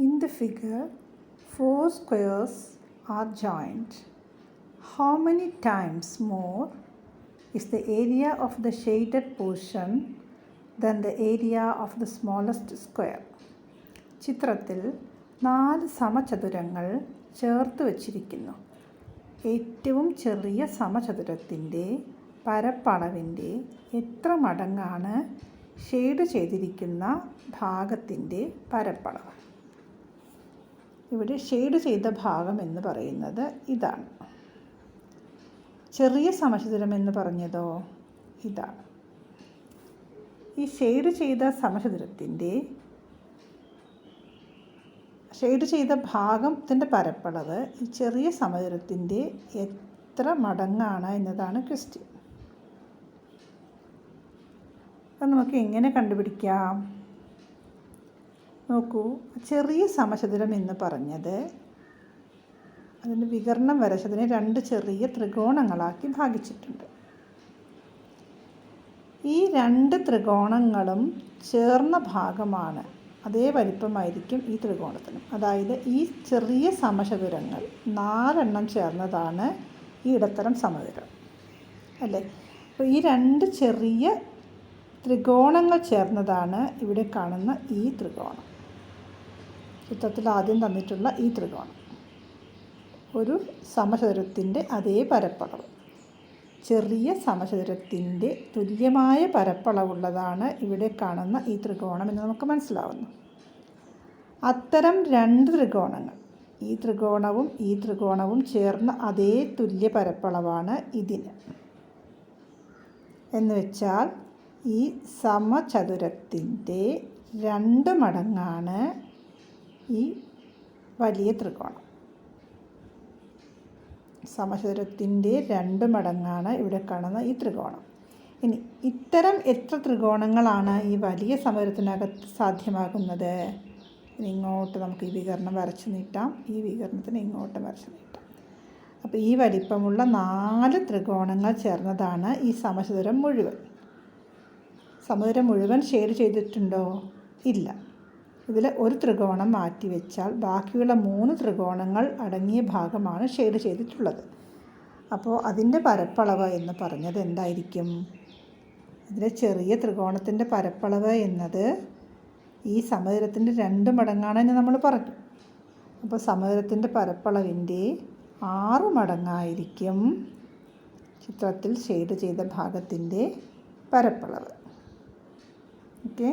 In the figure, four squares are joined. How many times more is the area of the shaded portion than the area of the smallest square? ചിത്രത്തിൽ നാല് സമചതുരങ്ങൾ ചേർത്ത് വച്ചിരിക്കുന്നു ഏറ്റവും ചെറിയ സമചതുരത്തിന്റെ പരപ്പളവിന്റെ എത്ര മടങ്ങാണ് shade ചെയ്തിരിക്കുന്ന ഭാഗത്തിന്റെ പരപ്പളവ് ഇവിടെ ഷെയ്ഡ് ചെയ്ത ഭാഗം എന്ന് പറയുന്നത് ഇതാണ്. ചെറിയ സമചതുരം എന്ന് പറഞ്ഞതോ? ഇതാണ്. ഈ ഷെയ്ഡ് ചെയ്ത സമചതുരത്തിന്റെ ഷെയ്ഡ് ചെയ്ത ഭാഗത്തിന്റെ പരപ്പളവ് ഈ ചെറിയ സമചതുരത്തിന്റെ എത്ര മടങ്ങാണ് എന്നതാണ് ക്വസ്റ്റ്യൻ അത് നമുക്ക് എങ്ങനെ കണ്ടുപിടിക്കാം? നോക്കൂ ചെറിയ സമചതുരം എന്ന് പറഞ്ഞത് അതിന്റെ വികരണം വരച്ചതിനെ രണ്ട് ചെറിയ ത്രികോണങ്ങളാക്കി ഭാഗിച്ചിട്ടുണ്ട്. ഈ രണ്ട് ത്രികോണങ്ങളും ചേർന്ന ഭാഗമാണ്. അതേ വലിപ്പമായിരിക്കും ഈ ത്രികോണത്തിനും. അതായത് ഈ ചെറിയ സമചതുരങ്ങൾ നാലെണ്ണം ചേർന്നതാണ് ഈ ഇടത്തരം സമചതുരം അല്ലേ? അപ്പോൾ ഈ രണ്ട് ചെറിയ ത്രികോണങ്ങൾ ചേർന്നതാണ് ഇവിടെ കാണുന്ന ഈ ത്രികോണം. ചിത്രത്തിൽ ആദ്യം തന്നിട്ടുള്ള ഈ ത്രികോണം. ഒരു സമചതുരത്തിന്റെ അതേ പരപ്പളവ്. ചെറിയ സമചതുരത്തിന്റെ തുല്യമായ പരപ്പളവുള്ളതാണ് ഇവിടെ കാണുന്ന ഈ ത്രികോണം എന്ന് നമുക്ക് മനസ്സിലാവുന്നു. അത്തരം രണ്ട് ത്രികോണങ്ങൾ ഈ ത്രികോണവും ഈ ത്രികോണവും ചേർന്ന അതേ തുല്യ പരപ്പളവാണ് ഇതിന്. എന്ന് വെച്ചാൽ ഈ സമചതുരത്തിന്റെ രണ്ട് മടങ്ങാണ് ഈ വലിയ ത്രികോണം. സമചതുരത്തിന്റെ രണ്ട് മടങ്ങാണ് ഇവിടെ കാണുന്ന ഈ ത്രികോണം. ഇനി ഇത്തരം എത്ര ത്രികോണങ്ങളാണ് ഈ വലിയ സമചതുരത്തിനകത്ത് സാധ്യമാകുന്നത്? ഇങ്ങോട്ട് നമുക്ക് ഈ വികരണം വരച്ച് നീട്ടാം. ഈ വികരണത്തിന് ഇങ്ങോട്ട് വരച്ച് നീട്ടാം. അപ്പോൾ ഈ വലിപ്പമുള്ള നാല് ത്രികോണങ്ങൾ ചേർന്നതാണ് ഈ സമചതുരം മുഴുവൻ. സമചതുരം മുഴുവൻ ഷെയർ ചെയ്തിട്ടുണ്ടോ? ഇല്ല. ഇതിൽ ഒരു ത്രികോണം മാറ്റി വെച്ചാൽ ബാക്കിയുള്ള മൂന്ന് ത്രികോണങ്ങൾ അടങ്ങിയ ഭാഗമാണ് ഷെയ്ഡ് ചെയ്തിട്ടുള്ളത്. അപ്പോൾ അതിന്റെ പരപ്പളവ് എന്ന് പറഞ്ഞത് എന്തായിരിക്കും? ഇതിലെ ചെറിയ ത്രികോണത്തിന്റെ പരപ്പളവ് എന്നത് ഈ സമതലത്തിന്റെ രണ്ട് മടങ്ങാണെന്ന് നമ്മൾ പറഞ്ഞു. അപ്പോൾ സമതലത്തിന്റെ പരപ്പളവിന്റെ ആറ് മടങ്ങായിരിക്കും ചിത്രത്തിൽ ഷെയ്ഡ് ചെയ്ത ഭാഗത്തിന്റെ പരപ്പളവ്. ഓക്കെ?